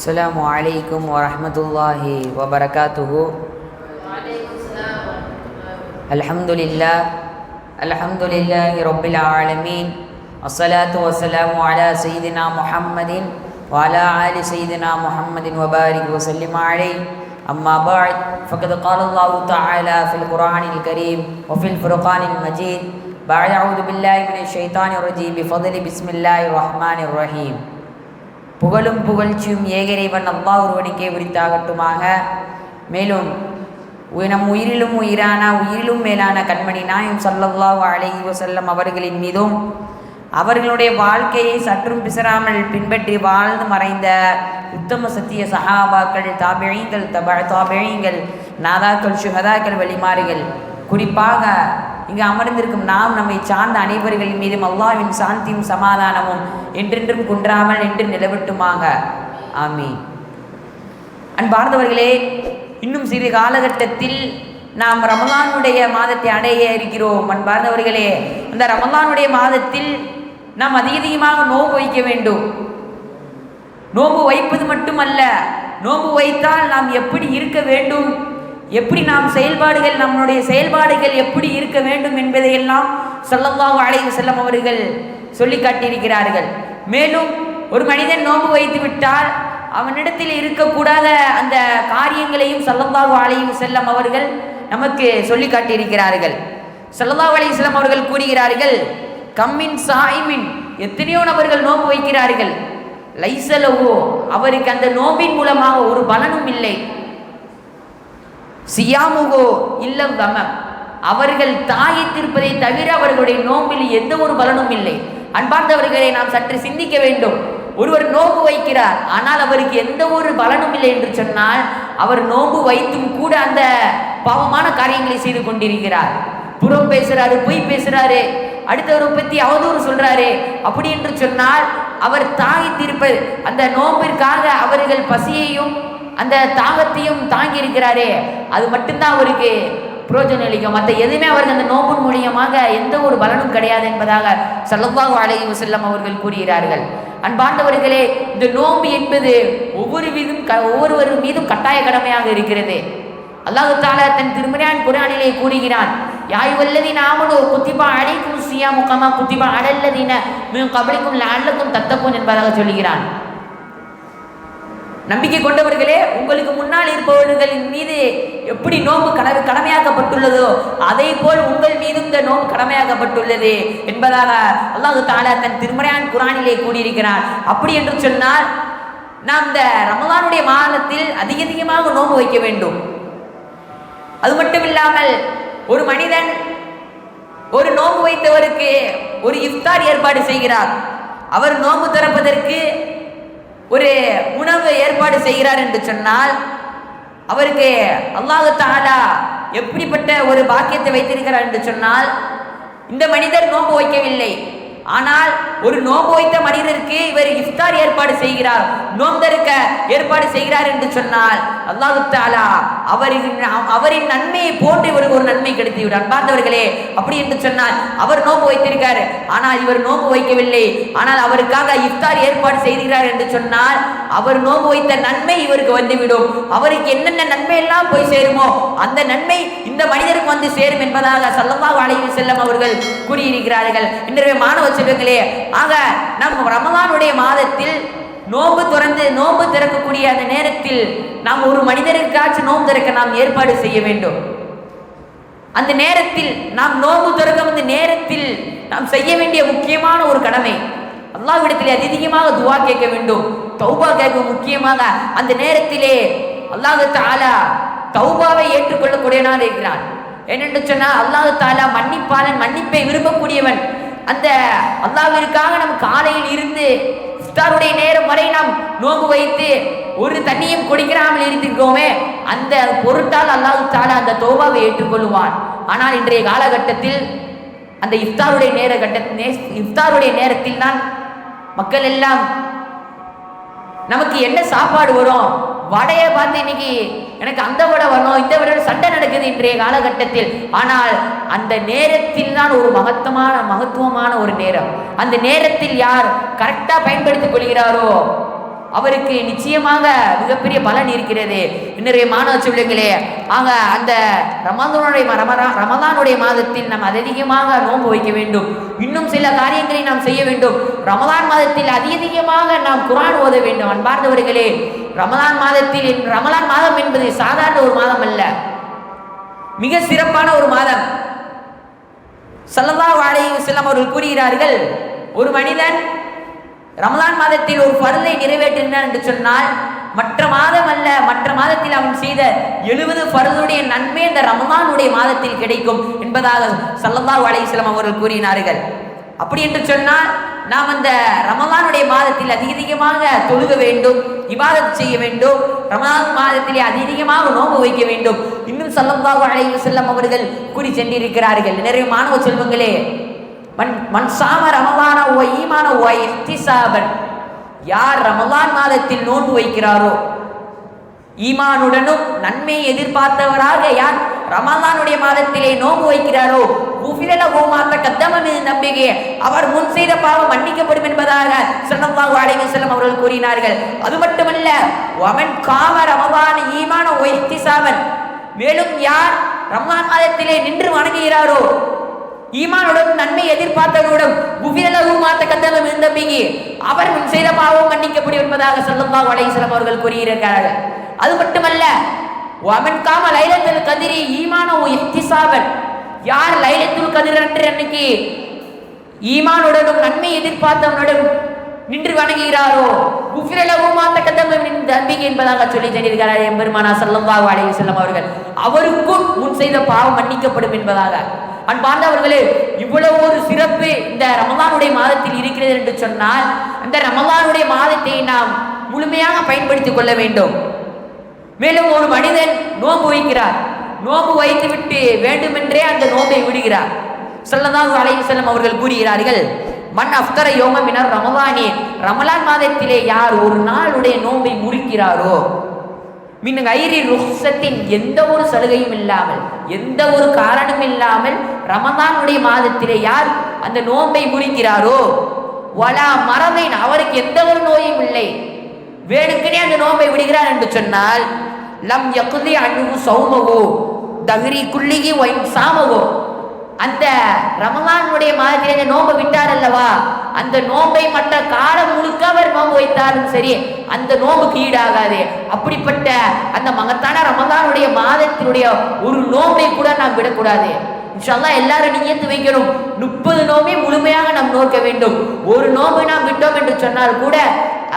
السلام عليكم ورحمة الله وبركاته. الحمد لله الحمد لله رب العالمين الصلاة والسلام على سيدنا محمد وعلى آل سيدنا محمد وبارك وسلم عليه. أما بعد فقد قال الله تعالى في القرآن الكريم وفي الفرقان المجيد بعد أعوذ بالله من الشيطان الرجيم بفضل بسم الله الرحمن الرحيم. புகழும் புகழ்ச்சியும் ஏகரைவன் அல்லா ஒருவனுக்கே உரித்தாகட்டுமாக மேலும் நம் உயிரிலும் உயிரான உயிரிலும் மேலான கண்மணி நாயம் ஸல்லல்லாஹு அழகி வஸல்லம் அவர்களின் மீதும் அவர்களுடைய வாழ்க்கையை சற்றும் பிசராமல் பின்பற்றி வாழ்ந்து மறைந்த உத்தம சத்திய சஹாபாக்கள் தாபிழீங்கள் தப தாபிழீங்கள் நாதாக்கள் சுகதாக்கள் வழிமாறுகள் குறிப்பாக இங்கு அமர்ந்திருக்கும் நாம் நம்மை சார்ந்த அனைவர்களின் மீதும் அல்லாவின் சாந்தியும் சமாதானமும் என்றென்றும் குன்றாமல் என்று நிலவட்டுமாக. ஆமீ அன்பார்ந்தவர்களே இன்னும் சிறு காலகட்டத்தில் நாம் ரமலானுடைய மாதத்தை அடைய இருக்கிறோம். அன்பார்ந்தவர்களே அந்த ரமலானுடைய மாதத்தில் நாம் அதிகமாக நோன்பு வைக்க வேண்டும். நோன்பு வைப்பது மட்டுமல்ல நோன்பு வைத்தால் நாம் எப்படி இருக்க வேண்டும்? எப்படி நாம் செயல்பாடுகள் நம்மளுடைய செயல்பாடுகள் எப்படி இருக்க வேண்டும் என்பதையெல்லாம் ஸல்லல்லாஹு அலைஹி வஸல்லம் அவர்கள் சொல்லி காட்டியிருக்கிறார்கள். மேலும் ஒரு மனிதன் நோன்பு வைத்து விட்டால் அவனிடத்தில் இருக்கக்கூடாத அந்த காரியங்களையும் ஸல்லல்லாஹு அலைஹி செல்லம் அவர்கள் நமக்கு சொல்லி காட்டியிருக்கிறார்கள். ஸல்லல்லாஹு அலைஹி செல்லம் அவர்கள் கூறுகிறார்கள் கம்மின் சாய்மின். எத்தனையோ நபர்கள் நோன்பு வைக்கிறார்கள். லைசலவோ அவருக்கு அந்த நோம்பின் மூலமாக ஒரு பலனும் இல்லை. சியாமுகோ இல்லம் தமம். அவர்கள் தாயை தீர்ப்பதை தவிர அவர்களுடைய நோம்பில் எந்த ஒரு பலனும் இல்லை. அன்பார்ந்தவர்களை நாம் சற்று சிந்திக்க வேண்டும். ஒருவர் நோம்பு வைக்கிறார் ஆனால் அவருக்கு எந்த ஒரு பலனும் இல்லை என்று சொன்னால் அவர் நோம்பு வைத்தும் கூட அந்த பாவமான காரியங்களை செய்து கொண்டிருக்கிறார். புறம் பேசுறாரு பொய் பேசுறாரு. அடுத்தவரை பத்தி அவதூறு சொல்றாரு. அப்படி என்று சொன்னால் அவர் தாகித்திருப்பது அந்த நோம்பிற்காக அவர்கள் பசியையும் அந்த தாகத்தையும் தாங்கி இருக்கிறாரே அது மட்டும்தான் அவருக்கு புரோஜனம் அளிக்கும். மற்ற எதுவுமே அவருக்கு அந்த நோம்பின் மூலியமாக எந்த ஒரு பலனும் கிடையாது என்பதாக ஸல்லல்லாஹு அலைஹி வஸல்லம் அவர்கள் கூறுகிறார்கள். அன்பாண்டவர்களே இந்த நோம்பு என்பது ஒவ்வொரு மீதும் க- ஒவ்வொருவர் மீதும் கட்டாய கடமையாக இருக்கிறது. அல்லாஹு தாலா தன் திருமணியான் குரானிலே கூறுகிறான் யாய் வல்லதி நாமனோ குத்திபா அழைக்கும் சியா முகமா குத்திபா அடல்லதின கபலிக்கும் அல்லக்கும் தத்தக்கும் என்பதாக சொல்கிறான் நம்பிக்கை கொண்டவர்களே உங்களுக்கு முன்னால் இருப்பவர்களின் மீது எப்படி நோம்பு கடமை கடமையாக்கப்பட்டுள்ளதோ அதே போல் உங்கள் மீதும் இந்த நோம்பு கடமையாக்கப்பட்டுள்ளது என்பதாக அல்லாஹு தாலா தன் திருமறையான் குரானிலே கூறியிருக்கிறார். அப்படி என்று சொன்னால் நாம் இந்த ரமதானுடைய மாதத்தில் அதிக அதிகமாக நோன்பு வைக்க வேண்டும். அது மட்டும் இல்லாமல் ஒரு மனிதன் ஒரு நோம்பு வைத்தவருக்கு ஒரு இஃப்தார் ஏற்பாடு செய்கிறார். அவர் நோன்பு திறப்பதற்கு ஒரு உணவு ஏற்பாடு செய்கிறார் என்று சொன்னால் அவருக்கு அல்லாஹு தாலா எப்படிப்பட்ட ஒரு பாக்கியத்தை வைத்திருக்கிறார் என்று சொன்னால் இந்த மனிதர் நோன்பு வைக்கவில்லை. ஆனால் ஒரு நோம்பு வைத்த மனிதருக்கு இவர் இஃப்தார் ஏற்பாடு செய்கிறார். நோன்பருக்க ஏற்பாடு செய்கிறார் என்று சொன்னால் அல்லாஹு தாலா அவரின் அவரின் நன்மையை போன்று இவருக்கு ஒரு நன்மை கிடைத்து விடும் அன்பார்ந்தவர்களே அப்படி என்று சொன்னால் அவர் நோம்பு வைத்திருக்கார். ஆனால் இவர் நோன்பு வைக்கவில்லை. ஆனால் அவருக்காக இஃப்தார் ஏற்பாடு செய்கிறார் என்று சொன்னால் அவர் நோன்பு வைத்த நன்மை இவருக்கு வந்துவிடும். அவருக்கு என்னென்ன நன்மை எல்லாம் போய் சேருமோ அந்த நன்மை இந்த மனிதருக்கு வந்து சேரும் என்பதாக சல்லமாக அலைஹி செல்லும் அவர்கள் கூறியிருக்கிறார்கள். இன்றைய மாணவ செல்வங்களே ஆக நம் ரமதானுடைய மாதத்தில் நோன்பு திறந்து நோன்பு திறக்கக்கூடிய அந்த நேரத்தில் நாம் ஒரு மனிதருக்காச்சும் நோன்பு திறக்க நாம் ஏற்பாடு செய்ய வேண்டும். அந்த நேரத்தில் நாம் நோன்பு திறக்க வந்த நேரத்தில் நாம் செய்ய வேண்டிய முக்கியமான ஒரு கடமை அல்லாஹ்விடத்திலே அதிகமாக துவா கேட்க வேண்டும். தௌபா கேட்க முக்கியமாக அந்த நேரத்திலே அல்லாஹு தாலா தௌபாவை ஏற்றுக்கொள்ளக்கூடியவனாக இருக்கிறான். என்னென்று சொன்னால் அல்லாஹ் தாலா மன்னிப்பாளன் மன்னிப்பை விரும்பக்கூடியவன். அந்த அல்லாவிற்காக நம் காலையில் இருந்து இஃப்தாருடைய நேரம் வரை நாம் நோம்பு வைத்து ஒரு தண்ணியும் குடிக்கிறாமல் இருந்திருக்கோமே அந்த பொருட்டால் அல்லாஹ் தாலா அந்த தோபாவை ஏற்றுக்கொள்வான் ஆனால் இன்றைய காலகட்டத்தில் அந்த இஃப்தாருடைய நேர கட்ட நே- இஃப்தாருடைய நேரத்தில் தான் மக்கள் எல்லாம் நமக்கு என்ன சாப்பாடு வரும்? வடையை பார்த்து இன்னைக்கு எனக்கு அந்த வடை வரணும் இந்த வட சண்டை நடக்குது இன்றைய காலகட்டத்தில். ஆனால் அந்த நேரத்தில் தான் ஒரு மகத்தமான மகத்துவமான ஒரு நேரம். அந்த நேரத்தில் யார் கரெக்டாக பயன்படுத்திக் கொள்கிறாரோ அவருக்கு நிச்சயமாக மிகப்பெரிய பலன் இருக்கிறது. நிறைய மாணவ சொல்லுங்களே ஆக அந்த ரமதானுடைய ரமதானுடைய மாதத்தில் நாம் அதிகமாக நோன்பு வைக்க வேண்டும். இன்னும் சில காரியங்களை நாம் செய்ய வேண்டும். ரமதான் மாதத்தில் அதிகமாக நாம் குரான் ஓத வேண்டும். அன்பார்ந்தவர்களே ரமதான் மாதத்தில் ரமலான் மாதம் என்பது சாதாரண ஒரு மாதம் அல்ல. மிக சிறப்பான ஒரு மாதம். ஸல்லல்லாஹு வாழை செல்லம் அவர்கள் கூறுகிறார்கள் ஒரு மனிதன் ரமலான் மாதத்தில் ஒரு பருதை நிறைவேற்றினான் என்று சொன்னால் மற்ற மாதம் அல்ல மற்ற மாதத்தில் அவன் செய்த எழுபது பருதுடைய நன்மை இந்த ரமலானுடைய மாதத்தில் கிடைக்கும் என்பதாக ஸல்லல்லாஹு அலைஹி அவர்கள் கூறினார்கள். அப்படி என்று சொன்னால் நாம் அந்த ரமலானுடைய மாதத்தில் அதிகமாக தொழுக வேண்டும் இபாதத் செய்ய வேண்டும் ரமலான் மாதத்திலே அதிகமாக நோம்பு வைக்க வேண்டும். இன்னும் ஸல்லல்லாஹு அலைஹி செல்லம் அவர்கள் கூறி சென்றிருக்கிறார்கள். நிறைய மாணவ செல்வங்களே மன் மண் சாம ரமலான ஓ ஈமான ஓ இஹ்திசாபன். யார் ரமலான் மாதத்தில் நோன்பு வைக்கிறாரோ ஈமானுடனும் நன்மையை எதிர்பார்த்தவராக யார் ரமலானுடைய மாதத்திலே நோன்பு வைக்கிறாரோ குஃபிரல கோமாத்த கத்தமது நம்பிக்கை அவர் முன் செய்த பாவம் மன்னிக்கப்படும் என்பதாக ஸல்லல்லாஹு அலைஹி வஸல்லம் அவர்கள் கூறினார்கள். அது மட்டுமல்ல வமன் காம ரமலான ஈமான ஓ இஹ்திசாபன். மேலும் யார் ரமலான் மாதத்திலே நின்று வணங்குகிறாரோ ஈமானுடன் நன்மை எதிர்பார்த்தவருடன் குவியலகு மாத்த கத்தலம் இருந்தபிங்கி அவர் முன் செய்த பாவம் மன்னிக்கப்படும் என்பதாக ஸல்லல்லாஹு அலைஹி அவர்கள் கூறியிருக்கிறார்கள். அது மட்டுமல்ல அவன் காம லைலத்தில் கதிரி ஈமான எத்திசாவன் யார் லைலத்துல் கதிர் என்று அன்னைக்கு ஈமானுடனும் நன்மை எதிர்பார்த்தவனுடன் நின்று வணங்குகிறாரோ? குஃபிரலகு மாத்த கத்தம் தம்பிகை என்பதாக சொல்லி சொல்லியிருக்கிறார் எம்பெருமானா செல்லம்பாக அலைஹி வஸல்லம் அவர்கள். அவருக்கும் முன் செய்த பாவம் மன்னிக்கப்படும் என்பதாக. அன்பார்ந்தவர்களே இவ்வளவு ஒரு சிறப்பு இந்த ரமலானுடைய மாதத்தில் இருக்கிறது என்று சொன்னால் அந்த ரமலானுடைய மாதத்தை நாம் முழுமையாக பயன்படுத்திக் கொள்ள வேண்டும். மேலும் ஒரு மனிதன் நோன்பு வைக்கிறார். நோன்பு வைத்துவிட்டு வேண்டுமென்றே அந்த நோம்பை விடுகிறார். சொல்லதான் அலைஹி செல்லும் அவர்கள் கூறுகிறார்கள் மன் அஃப்தர யோகம் மினர் ரமலானே ரமலான் மாதத்திலே யார் ஒரு நாளுடைய நோன்பை முறிக்கிறாரோ? மின் ஐரி ருஹ்சத்தின் எந்த ஒரு சலுகையும் இல்லாமல் எந்த ஒரு காரணமும் இல்லாமல் ரமதானுடைய மாதத்திலே யார் அந்த நோன்பை முறிக்கிறாரோ? வலா மரபின் அவருக்கு எந்த ஒரு நோயும் இல்லை. வேணுக்கனே அந்த நோன்பை விடுகிறார் என்று சொன்னால் லம் யகுதி அன்பு சௌமகோ தகிரி குள்ளிகி ஒயின் சாமகோ அந்த ரமலானுடைய மாதத்தில் அந்த நோன்பை விட்டார் அல்லவா? அந்த நோன்பை மற்ற காலம் முழுக்க அவர் நோம்பு வைத்தாலும் சரி அந்த நோம்புக்கு ஈடாகாது. அப்படிப்பட்ட அந்த மகத்தான ரமதானுடைய மாதத்தினுடைய ஒரு நோன்பை கூட நாம் விடக்கூடாது. இன்ஷால்லா எல்லாரும் நியத்து வைக்கணும். முப்பது நோம்பை முழுமையாக நாம் நோக்க வேண்டும். ஒரு நோம்பை நாம் விட்டோம் என்று சொன்னால் கூட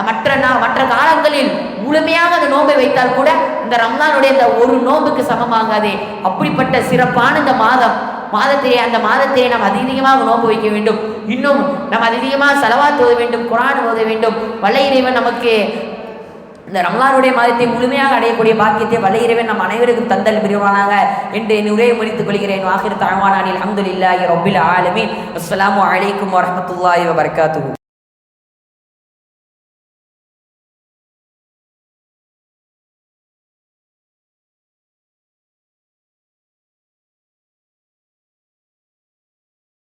மற்ற நா- மற்ற காலங்களில் முழுமையாக அந்த நோன்பை வைத்தால் கூட இந்த ரம்லானுடைய அந்த ஒரு நோம்புக்கு சமமாகாதே. அப்படிப்பட்ட சிறப்பான இந்த மாதம் மாதத்திலே அந்த மாதத்திலே நாம் அதிகமாக நோன்பு வைக்க வேண்டும். இன்னும் நாம் அதிகமாக செலவாத்து ஓத வேண்டும் குரான் ஓத வேண்டும். வல்ல இறைவன் நமக்கு இந்த ரமலானுடைய மாதத்தை முழுமையாக அடையக்கூடிய பாக்கியத்தை வல்ல இறைவன் நம் அனைவருக்கும் தந்தல் பிரிவானாக என்று என் உரையை முடித்துக் கொள்கிறேன். வாகிர் தாழ்வானில் அஹமதுல்லாஹி ரபில் ஆலமின். அஸ்லாம் வலைக்கம் வரமத்துல்லாஹி வபரகாத்துஹு.